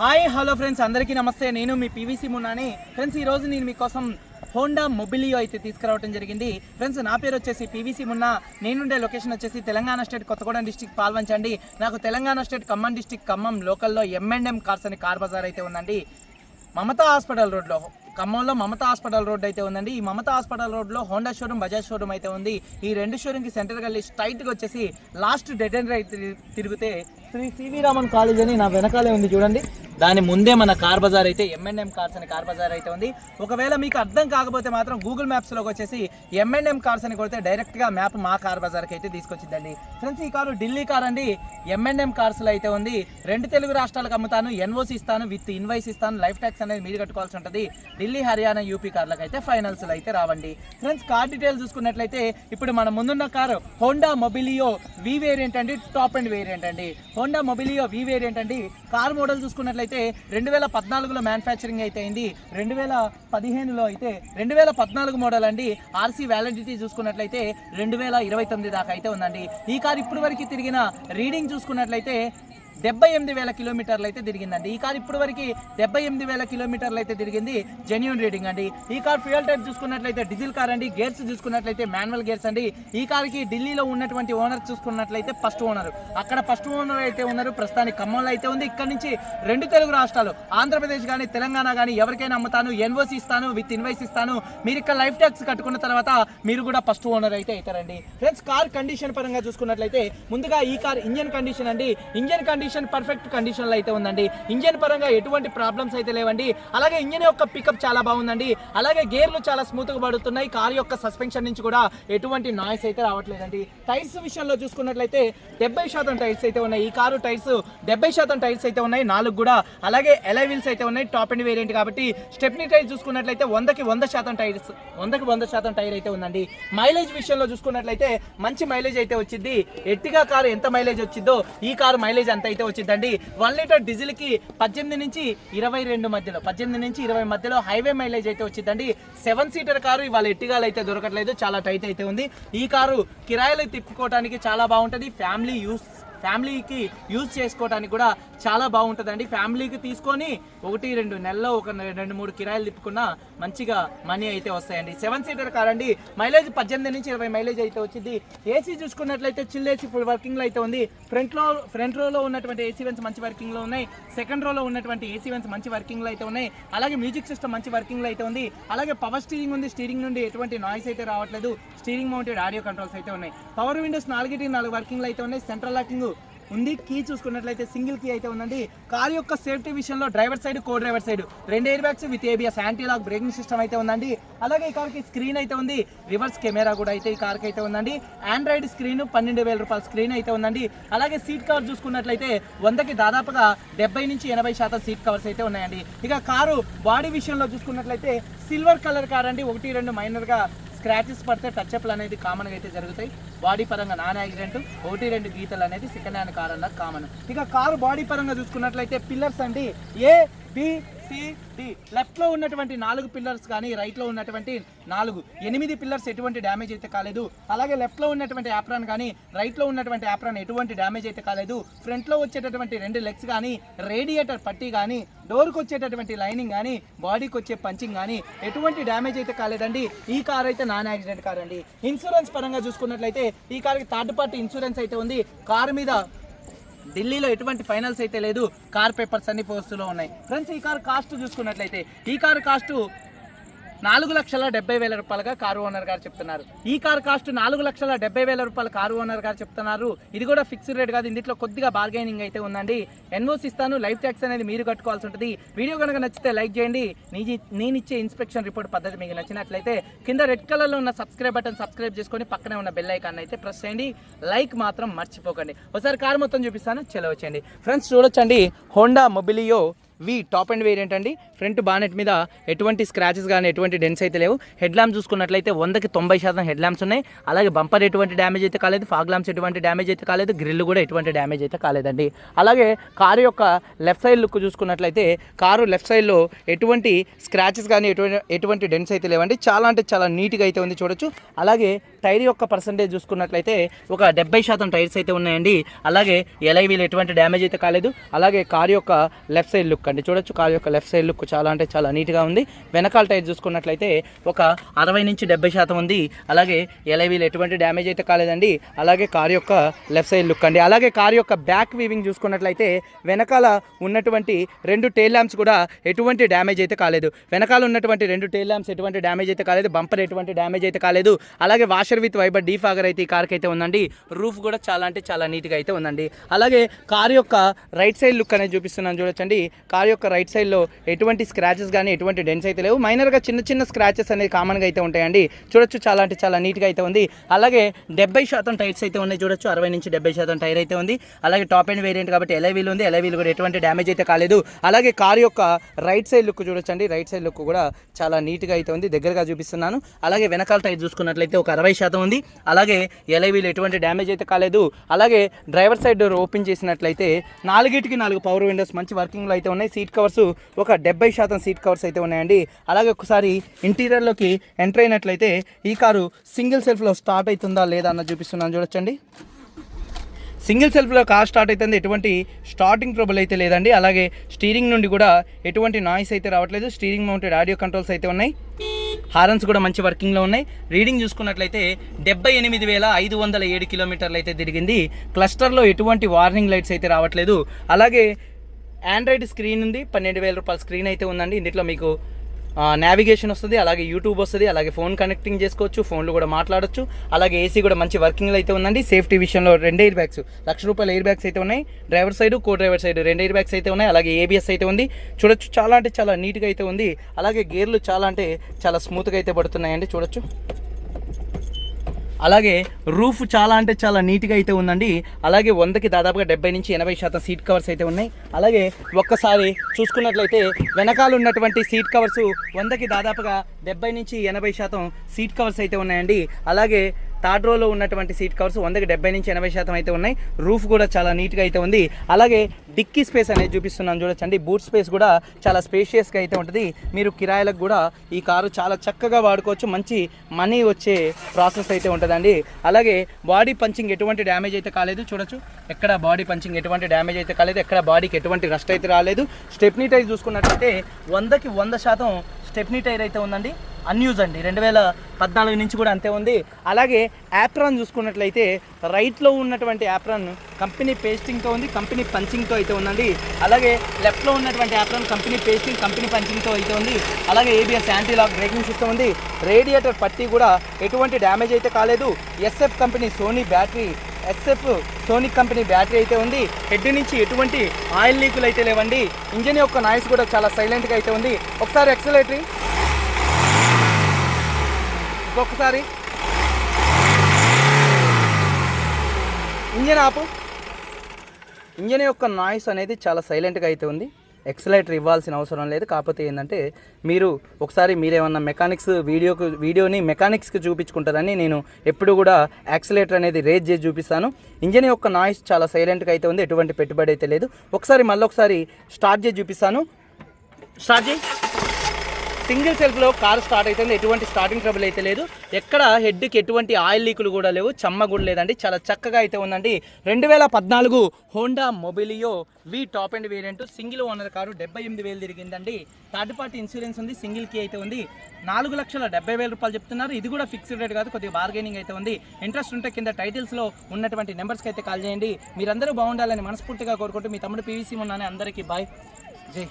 Hi hello friends అందరికీ నమస్తే. నేను మీ పీవీసీ మున్నాని. ఫ్రెండ్స్ ఈరోజు నేను మీకోసం హోండా మొబిలియో అయితే తీసుకురావడం జరిగింది. ఫ్రెండ్స్ నా పేరు వచ్చేసి పీవీసీ మున్నా. నేనుండే లొకేషన్ వచ్చేసి తెలంగాణ స్టేట్ కొత్తగూడెం డిస్టిక్ పాల్వంచండి. నాకు తెలంగాణ స్టేట్ ఖమ్మం డిస్టిక్ ఖమ్మం లోకల్లో ఎంఎండ్ఎం కార్స్ అని కార్ బజార్ అయితే ఉందండి. మమతా హాస్పిటల్ రోడ్లో ఖమ్మంలో మమతా హాస్పిటల్ రోడ్ అయితే ఉందండి. ఈ మమతా హాస్పిటల్ రోడ్లో హోండా షోరూమ్ బజాజ్ షోరూమ్ అయితే ఉంది. ఈ రెండు షోరూమ్కి సెంటర్కి వెళ్ళి స్ట్రైట్గా వచ్చేసి లాస్ట్ డెడ్ అయితే రైట్ తిరిగితే శ్రీ సివి రామన్ కాలేజ్ అని నా వెనకాలే ఉంది చూడండి. దాని ముందే మన కార్ బజార్ అయితే ఎంఎన్ఎం కార్స్ అని కార్ బజార్ అయితే ఉంది. ఒకవేళ మీకు అర్థం కాకపోతే మాత్రం గూగుల్ మ్యాప్స్లోకి వచ్చేసి M&M ఎంఎన్ఎం కార్స్ అని కొడితే డైరెక్ట్గా మ్యాప్ మా కార్ బజార్కి అయితే తీసుకొచ్చిందండి ఫ్రెండ్స్ ఈ కారు ఢిల్లీ కార్ అండి. M&M ఎంఎన్ఎం కార్స్లో అయితే ఉంది. రెండు తెలుగు రాష్ట్రాలకు అమ్ముతాను ఎన్ఓసి ఇస్తాను విత్ ఇన్వైస్ ఇస్తాను లైఫ్ ట్యాక్స్ అనేది మీరు కట్టుకోవాల్సి ఉంటుంది. ఢిల్లీ హర్యానా యూపీ కార్లకు అయితే ఫైనల్స్లో అయితే రావండి. ఫ్రెండ్స్ కార్ డీటెయిల్స్ చూసుకున్నట్లయితే ఇప్పుడు మన ముందున్న car Honda Mobilio V variant అండి టాప్ అండ్ వేరియంట్ అండి. హోండా మొబిలియో వి వేరియంట్ అండి. కార్ మోడల్ చూసుకున్నట్లయితే అయితే రెండు వేల పద్నాలుగులో మ్యానుఫ్యాక్చరింగ్ అయితే అయింది రెండు వేల పదిహేనులో అయితే రెండు వేల పద్నాలుగు మోడల్ అండి ఆర్సీ వ్యాలిడిటీ చూసుకున్నట్లయితే రెండు వేల ఇరవై తొమ్మిది దాకా అయితే ఉందండి. ఈ కార్ ఇప్పటి వరకు తిరిగిన రీడింగ్ చూసుకున్నట్లయితే డెబ్బై ఎనిమిది వేల కిలోమీటర్లు అయితే తిరిగిందండి. ఈ కార్ ఇప్పటి వరకు డెబ్బై ఎనిమిది వేల కిలోమీటర్లు అయితే తిరిగింది. జెన్యున్ రీడింగ్ అండి. ఈ కార్ ఫ్యూయల్ టైప్ చూసుకున్నట్లయితే డీజిల్ కార్ అండి. గేర్స్ చూసుకున్నట్లయితే మాన్యువల్ గేర్స్ అండి. ఈ కార్కి ఢిల్లీలో ఉన్నటువంటి ఓనర్ చూసుకున్నట్లయితే ఫస్ట్ ఓనర్ అక్కడ ఫస్ట్ ఓనర్ అయితే ఉన్నారు. ప్రస్తుతానికి ఖమ్మంలో అయితే ఉంది. ఇక్కడ నుంచి రెండు తెలుగు రాష్ట్రాలు ఆంధ్రప్రదేశ్ కానీ తెలంగాణ కానీ ఎవరికైనా అమ్ముతాను ఎన్ఓసి ఇస్తాను విత్ ఇన్వైస్ ఇస్తాను. మీరు ఇక్కడ లైఫ్ ట్యాక్స్ కట్టుకున్న తర్వాత మీరు కూడా ఫస్ట్ ఓనర్ అయితే అవుతారండి. ఫ్రెండ్స్ కార్ కండిషన్ పరంగా చూసుకున్నట్లయితే ముందుగా ఈ కార్ ఇంజన్ కండిషన్ అండి. ఇంజన్ కండిషన్ పర్ఫెక్ట్ కండిషన్లో అయితే ఉందండి. ఇంజన్ పరంగా ఎటువంటి ప్రాబ్లమ్స్ అయితే లేవండి. అలాగే ఇంజన్ యొక్క పికప్ చాలా బాగుందండి. అలాగే గేర్లు చాలా స్మూత్గా పడుతున్నాయి. కార్ యొక్క సస్పెన్షన్ నుంచి కూడా ఎటువంటి నాయిస్ అయితే రావట్లేదండి. టైర్స్ విషయంలో చూసుకున్నట్లయితే డెబ్బై శాతం టైర్స్ అయితే ఉన్నాయి. ఈ కారు టైర్స్ డెబ్బై శాతం టైర్స్ అయితే ఉన్నాయి. నాలుగు కూడా. అలాగే ఎలైవిల్స్ అయితే ఉన్నాయి. టాప్ అండ్ వేరియంట్ కాబట్టి స్టెప్నీ టైర్ చూసుకున్నట్లయితే వందకి వంద శాతం టైర్స్ వందకి వంద శాతం టైర్ అయితే ఉందండి. మైలేజ్ విషయంలో చూసుకున్నట్లయితే మంచి మైలేజ్ అయితే వచ్చింది. ఎట్టిగా కారు ఎంత మైలేజ్ వచ్చిందో ఈ కారు మైలేజ్ అంత అయితే వచ్చిందండి. వన్ లీటర్ డీజిల్కి పద్దెనిమిది నుంచి ఇరవై రెండు మధ్యలో పద్దెనిమిది నుంచి ఇరవై మధ్యలో హైవే మైలేజ్ అయితే వచ్చిందండి. సెవెన్ సీటర్ కారు ఇవాళ ఎట్టిగాలు అయితే దొరకట్లేదు చాలా టైట్ అయితే ఉంది. ఈ కారు కిరాయిలు తిప్పుకోవడానికి చాలా బాగుంటుంది ఫ్యామిలీ యూస్ ఫ్యామిలీకి యూజ్ చేసుకోవడానికి కూడా చాలా బాగుంటుందండి. ఫ్యామిలీకి తీసుకొని ఒకటి రెండు నెలల్లో ఒక రెండు మూడు కిరాయిలు తిప్పుకున్నా మంచిగా మనీ అయితే వస్తాయండి. సెవెన్ సీటర్ కార్ అండి. మైలేజ్ పద్దెనిమిది నుంచి ఇరవై మైలేజ్ అయితే వచ్చింది. ఏసీ చూసుకున్నట్లయితే చిల్ ఏసీ ఫుల్ వర్కింగ్లో అయితే ఉంది. ఫ్రంట్లో ఫ్రంట్ రోలో ఉన్నటువంటి ఏసీ వెన్స్ మంచి వర్కింగ్లో ఉన్నాయి. సెకండ్ రోలో ఉన్నటువంటి ఏసీ వెన్స్ మంచి వర్కింగ్లో అయితే ఉన్నాయి. అలాగే మ్యూజిక్ సిస్టమ్ మంచి వర్కింగ్లో అయితే ఉంది. అలాగే పవర్ స్టీరింగ్ ఉంది. స్టీరింగ్ నుండి ఎటువంటి నాయిస్ అయితే రావట్లేదు. స్టీరింగ్ మౌంటెడ్ ఆడియో కంట్రోల్స్ అయితే ఉన్నాయి. పవర్ విండోస్ నాలుగిటి నాలుగు వర్కింగ్లో అయితే ఉన్నాయి. సెంట్రల్ లాకింగ్ ఉంది. కీ చూసుకున్నట్లయితే సింగిల్ కీ అయితే ఉందండి. కార్ యొక్క సేఫ్టీ విషయంలో driver side co driver side రెండు air bags with ABS anti lock braking system అయితే ఉందండి. అలాగే ఈ కార్కి స్క్రీన్ అయితే ఉంది. రివర్స్ కెమెరా కూడా అయితే ఈ కార్కి అయితే ఉందండి. ఆండ్రాయిడ్ స్క్రీన్ పన్నెండు వేల రూపాయల స్క్రీన్ అయితే ఉందండి. అలాగే సీట్ కవర్ చూసుకున్నట్లయితే వందకి దాదాపుగా డెబ్బై నుంచి ఎనభై శాతం సీట్ కవర్స్ అయితే ఉన్నాయండి. ఇక కారు బాడీ విషయంలో చూసుకున్నట్లయితే సిల్వర్ కలర్ కార్ అండి. ఒకటి రెండు మైనర్గా స్క్రాచెస్ పడితే టచ్అప్లు అనేది కామన్గా అయితే జరుగుతాయి. బాడీ పరంగా నాన్ యాక్సిడెంట్ ఒకటి రెండు గీతలు అనేది సెకండ్ హ్యాండ్ కార్ అన్నది కామన్ ఇక కారు బాడీ పరంగా చూసుకున్నట్లయితే పిల్లర్స్ అండి. ఏ బి సి డి లెఫ్ట్లో ఉన్నటువంటి నాలుగు పిల్లర్స్ కానీ రైట్లో ఉన్నటువంటి నాలుగు ఎనిమిది పిల్లర్స్ ఎటువంటి డ్యామేజ్ అయితే కాలేదు. అలాగే లెఫ్ట్లో ఉన్నటువంటి యాప్రాన్ కానీ రైట్లో ఉన్నటువంటి యాప్రాన్ ఎటువంటి డ్యామేజ్ అయితే కాలేదు. ఫ్రంట్లో వచ్చేటటువంటి రెండు లెగ్స్ కానీ రేడియేటర్ పట్టీ కానీ డోర్కి వచ్చేటటువంటి లైనింగ్ కానీ బాడీకి వచ్చే పంచింగ్ కానీ ఎటువంటి డ్యామేజ్ అయితే కాలేదండి. ఈ కార్ అయితే నాన్ యాక్సిడెంట్ కార్ అండి. ఇన్సూరెన్స్ పరంగా చూసుకున్నట్లయితే ఈ కార్కి థర్డ్ పార్టీ ఇన్సూరెన్స్ అయితే ఉంది. కారు మీద ఢిల్లీలో ఎటువంటి ఫైనల్స్ అయితే లేదు. కార్ పేపర్స్ అన్ని పోస్టులో ఉన్నాయి. ఫ్రెండ్స్ ఈ కార్ కాస్ట్ చూసుకున్నట్లయితే ఈ కార్ కాస్ట్ నాలుగు లక్షల డెబ్బై వేల రూపాయలుగా కారు ఓనర్ గారు చెప్తున్నారు. ఈ కార్ కాస్ట్ నాలుగు లక్షల డెబ్బై వేల రూపాయల కారు ఓనర్ గారు చెప్తున్నారు. ఇది కూడా ఫిక్స్డ్ రేట్ కాదు ఇందులో కొద్దిగా బార్గెనింగ్ అయితే ఉందండి. ఎన్ఓసి ఇస్తాను లైఫ్ ట్యాక్స్ అనేది మీరు కట్టుకోవాల్సి ఉంటుంది. వీడియో కనుక నచ్చితే లైక్ చేయండి. నేను ఇచ్చే ఇన్స్పెక్షన్ రిపోర్ట్ పద్ధతి మీకు నచ్చినట్లయితే కింద రెడ్ కలర్లో ఉన్న సబ్స్క్రైబ్ బటన్ సబ్స్క్రైబ్ చేసుకొని పక్కనే ఉన్న బెల్ ఐకాన్ అయితే ప్రెస్ చేయండి. లైక్ మాత్రం మర్చిపోకండి. ఒకసారి కార్ మొత్తం చూపిస్తాను చెలవచ్చండి ఫ్రెండ్స్ చూడొచ్చండి. Honda Mobilio V top end variant అండి. ఫ్రంట్ బానెట్ మీద ఎటువంటి స్క్రాచెస్ కానీ ఎటువంటి డెన్స్ అయితే లేవు. హెడ్ ల్యాంప్ చూసుకున్నట్లయితే వందకి తొంభై శాతం హెడ్ ల్యాంప్స్ ఉన్నాయి. అలాగే బంపర్ ఎటువంటి డ్యామేజ్ అయితే కాలేదు. ఫాగ్ ల్యాంప్స్ ఎటువంటి డ్యామేజ్ అయితే కాలేదు. గ్రిల్ కూడా ఎటువంటి డ్యామేజ్ అయితే కాలేదండి. అలాగే కారు యొక్క లెఫ్ట్ సైడ్ లుక్ చూసుకున్నట్లయితే కారు లెఫ్ట్ సైడ్లో ఎటువంటి స్క్రాచెస్ కానీ ఎటువంటి ఎటువంటి డెన్స్ అయితే లేవండి. చాలా అంటే చాలా నీట్గా అయితే ఉంది చూడొచ్చు. అలాగే టైర్ యొక్క పర్సంటేజ్ చూసుకున్నట్లయితే ఒక డెబ్బై శాతం టైర్స్ అయితే ఉన్నాయండి. అలాగే ఎలైవీలు ఎటువంటి డ్యామేజ్ అయితే కాలేదు. అలాగే కార్ యొక్క లెఫ్ట్ సైడ్ లుక్ అండి. చూడొచ్చు కార్ యొక్క లెఫ్ట్ సైడ్ లుక్ చాలా అంటే చాలా నీట్గా ఉంది. వెనకాల టైర్ చూసుకున్నట్లయితే ఒక అరవై నుంచి డెబ్బై శాతం ఉంది. అలాగే ఎలైవీలు ఎటువంటి డ్యామేజ్ అయితే కాలేదండి. అలాగే కార్ యొక్క లెఫ్ట్ సైడ్ లుక్ అండి. అలాగే కార్ యొక్క బ్యాక్ వీవింగ్ చూసుకున్నట్లయితే వెనకాల ఉన్నటువంటి రెండు టైల్ ల్యాంప్స్ కూడా ఎటువంటి డ్యామేజ్ అయితే కాలేదు. వెనకాల ఉన్నటువంటి రెండు టైల్ ల్యాంప్స్ ఎటువంటి డ్యామేజ్ అయితే కాలేదు. బంపర్ ఎటువంటి డ్యామేజ్ అయితే కాలేదు. అలాగే wash washer with wiper defogger అయితే ఈ కార్కి అయితే ఉందండి. రూఫ్ కూడా చాలా అంటే చాలా నీట్గా అయితే ఉందండి. అలాగే కార్ యొక్క రైట్ సైడ్ లుక్ అనేది చూపిస్తున్నాను చూడొచ్చండి. కార్ యొక్క రైట్ సైడ్లో ఎటువంటి స్క్రాచెస్ కానీ ఎటువంటి డెన్స్ అయితే లేవు. మైనర్గా చిన్న చిన్న స్క్రాచెస్ అనేది కామన్గా అయితే ఉంటాయండి. చూడొచ్చు చాలా అంటే చాలా నీట్గా అయితే ఉంది. అలాగే డెబ్బై శాతం టైర్స్ అయితే ఉన్నాయి చూడొచ్చు. అరవై నుంచి డెబ్బై శాతం టైర్ అయితే ఉంది. అలాగే టాప్ అండ్ వేరియంట్ కాబట్టి ఎలా వీల్ ఉంది. ఎలవీల్ కూడా ఎటువంటి డ్యామేజ్ అయితే కాలేదు. అలాగే కార్ యొక్క రైట్ సైడ్ లుక్ చూడొచ్చండి. రైట్ సైడ్ లుక్ కూడా చాలా నీట్గా అయితే ఉంది. దగ్గరగా చూపిస్తున్నాను. అలాగే వెనకాల టైర్ చూసుకున్నట్లయితే ఒక అరవై శాతం ఉంది. అలాగే ఎలా ఎటువంటి డ్యామేజ్ అయితే కాలేదు. అలాగే డ్రైవర్ సైడ్ డోర్ ఓపెన్ చేసినట్లయితే నాలుగిటికి నాలుగు పవర్ విండోస్ మంచి వర్కింగ్లో అయితే ఉన్నాయి. సీట్ కవర్స్ ఒక డెబ్బై శాతం సీట్ కవర్స్ అయితే ఉన్నాయండి. అలాగే ఒకసారి ఇంటీరియర్లోకి ఎంటర్ అయినట్లయితే ఈ కారు సింగిల్ సెల్ఫ్లో స్టార్ట్ అవుతుందా లేదా అన్న చూపిస్తున్నాను చూడొచ్చండి. సింగిల్ సెల్ఫ్లో కార్ స్టార్ట్ అవుతుంది. ఎటువంటి స్టార్టింగ్ ట్రబుల్ అయితే లేదండి. అలాగే స్టీరింగ్ నుండి కూడా ఎటువంటి నాయిస్ అయితే రావట్లేదు. స్టీరింగ్ మౌంటెడ్ ఆడియో కంట్రోల్స్ అయితే ఉన్నాయి. హారన్స్ కూడా మంచి వర్కింగ్లో ఉన్నాయి. రీడింగ్ చూసుకున్నట్లయితే డెబ్బై ఎనిమిది వేల ఐదు వందల ఏడు కిలోమీటర్లు అయితే తిరిగింది. క్లస్టర్లో ఎటువంటి వార్నింగ్ లైట్స్ అయితే రావట్లేదు. అలాగే ఆండ్రాయిడ్ స్క్రీన్ ఉంది. పన్నెండు వేల రూపాయల స్క్రీన్ అయితే ఉందండి. ఇందులో మీకు నావిగేషన్ వస్తుంది అలాగే యూట్యూబ్ వస్తుంది అలాగే ఫోన్ కనెక్టింగ్ చేసుకోవచ్చు ఫోన్లు కూడా మాట్లాడొచ్చు అలాగే ఏసీ కూడా మంచి వర్కింగ్లో అయితే ఉందండి. సేఫ్టీ విషయంలో రెండు ఎయిర్ బ్యాగ్స్ లక్ష రూపాయల ఎయిర్ బ్యాగ్స్ అయితే ఉన్నాయి. Driver side co driver side రెండు ఎయిర్ బ్యాగ్స్ అయితే ఉన్నాయి అలాగే ఏబిఎస్ అయితే ఉంది. చూడొచ్చు చాలా అంటే చాలా నీట్గా అయితే ఉంది. అలాగే గేర్లు చాలా అంటే చాలా స్మూత్గా అయితే పడుతున్నాయండి చూడొచ్చు. అలాగే రూఫ్ చాలా అంటే చాలా నీట్గా అయితే ఉందండి. అలాగే వందకి దాదాపుగా డెబ్బై నుంచి ఎనభై శాతం సీట్ కవర్స్ అయితే ఉన్నాయి. అలాగే ఒక్కసారి చూసుకున్నట్లయితే వెనకాల ఉన్నటువంటి సీట్ కవర్స్ వందకి దాదాపుగా డెబ్బై నుంచి ఎనభై శాతం సీట్ కవర్స్ అయితే ఉన్నాయండి. అలాగే థర్డ్ రోలో ఉన్నటువంటి సీట్ కవర్స్ వందకి డెబ్బై నుంచి ఎనభై శాతం అయితే ఉన్నాయి. రూఫ్ కూడా చాలా నీట్గా అయితే ఉంది. అలాగే డిక్కీ స్పేస్ అనేది చూపిస్తున్నాను చూడొచ్చండి. బూట్ స్పేస్ కూడా చాలా స్పేషియస్గా అయితే ఉంటుంది. మీరు కిరాయిలకు కూడా ఈ కారు చాలా చక్కగా వాడుకోవచ్చు. మంచి మనీ వచ్చే ప్రాసెస్ అయితే ఉంటుందండి. అలాగే బాడీ పంచింగ్ ఎటువంటి డ్యామేజ్ అయితే కాలేదు చూడొచ్చు. ఎక్కడ బాడీ పంచింగ్ ఎటువంటి డ్యామేజ్ అయితే కాలేదు. ఎక్కడ బాడీకి ఎటువంటి రస్ట్ అయితే రాలేదు. స్టెప్నీ టైర్ చూసుకున్నట్లయితే వందకి వంద శాతం స్టెప్నీ టైర్ అయితే ఉందండి. అన్యూజ్ అండి. రెండు వేల పద్నాలుగు నుంచి కూడా అంతే ఉంది. అలాగే యాప్రాన్ చూసుకున్నట్లయితే రైట్లో ఉన్నటువంటి యాప్రాన్ కంపెనీ పేస్టింగ్తో ఉంది కంపెనీ పంచింగ్తో అయితే ఉందండి. అలాగే లెఫ్ట్లో ఉన్నటువంటి యాప్రాన్ కంపెనీ పేస్టింగ్ కంపెనీ పంచింగ్తో అయితే ఉంది. అలాగే ABS anti lock braking system ఉంది. రేడియేటర్ పట్టి కూడా ఎటువంటి డ్యామేజ్ అయితే కాలేదు. SF company Sony battery SF sonic company battery అయితే ఉంది. హెడ్ నుంచి ఎటువంటి ఆయిల్ లీకులు అయితే లేవండి. ఇంజిన్ యొక్క నాయిస్ కూడా చాలా సైలెంట్గా అయితే ఉంది. ఒకసారి ఎక్సలేటరీ ఒక్కసారి ఇంజన్ ఆపు. ఇంజన్ యొక్క నాయిస్ అనేది చాలా సైలెంట్గా అయితే ఉంది. ఎక్సలైటర్ ఇవ్వాల్సిన అవసరం లేదు. కాకపోతే ఏంటంటే మీరు ఒకసారి మీరేమన్నా మెకానిక్స్ వీడియోకు వీడియోని మెకానిక్స్కి చూపించుకుంటారని నేను ఎప్పుడు కూడా యాక్సిలేటర్ అనేది రేజ్ చేసి చూపిస్తాను. ఇంజన్ యొక్క నాయిస్ చాలా సైలెంట్గా అయితే ఉంది. ఎటువంటి పెట్టుబడి అయితే లేదు. ఒకసారి మళ్ళీ ఒకసారి స్టార్ట్ చేసి చూపిస్తాను. స్టార్ట్ చేయి. సింగిల్ సెల్ఫ్లో కారు స్టార్ట్ అవుతుంది ఎటువంటి స్టార్టింగ్ ట్రబుల్ అయితే లేదు. ఎక్కడ హెడ్కి ఎటువంటి ఆయిల్ లీకులు కూడా లేవు. చెమ్మ కూడా లేదండి. చాలా చక్కగా అయితే ఉందండి. రెండు వేల పద్నాలుగు Honda Mobilio V top and variant single owner car డెబ్బై ఎనిమిది వేలు తిరిగిందండి. థర్డ్ పార్టీ ఇన్సూరెన్స్ ఉంది సింగిల్ కీ అయితే ఉంది. నాలుగు లక్షల డెబ్బై వేల రూపాయలు చెప్తున్నారు. ఇది కూడా ఫిక్స్డ్ రేట్ కాదు కొద్దిగా బార్గెనింగ్ అయితే ఉంది. ఇంట్రెస్ట్ ఉంటే కింద టైటిల్స్లో ఉన్నటువంటి నెంబర్స్కి అయితే కాల్ చేయండి. మీరందరూ బాగుండాలని మనస్ఫూర్తిగా కోరుకుంటూ మీ తమ్ముడు పీవీసీ ఉన్నాను అందరికీ బాయ్. జై